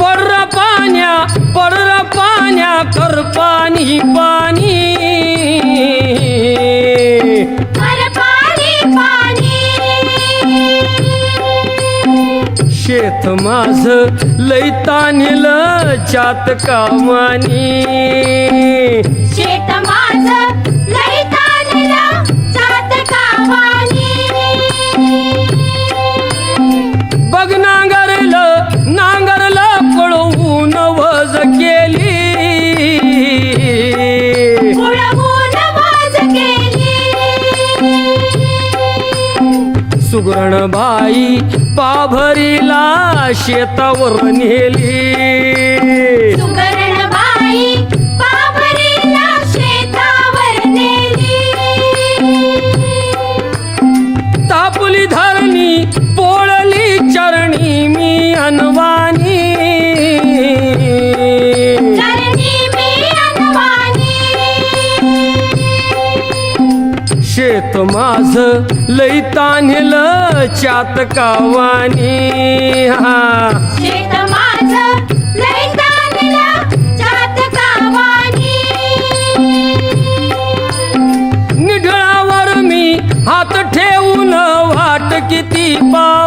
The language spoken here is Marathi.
पर पाण्या पर पाण्या कर पाणी पाणी. शेत माझ लैता निल चात कामानी सुगरण बाई पाभरीला शेतावर नेली. शेतावर तापली धरणी पोळली चरणी मी अनवानी शेत माझ लई तान्हेल चात कावानी. हा. शेत माझ निढळावर मी हात ठेवून वाट किती पाहू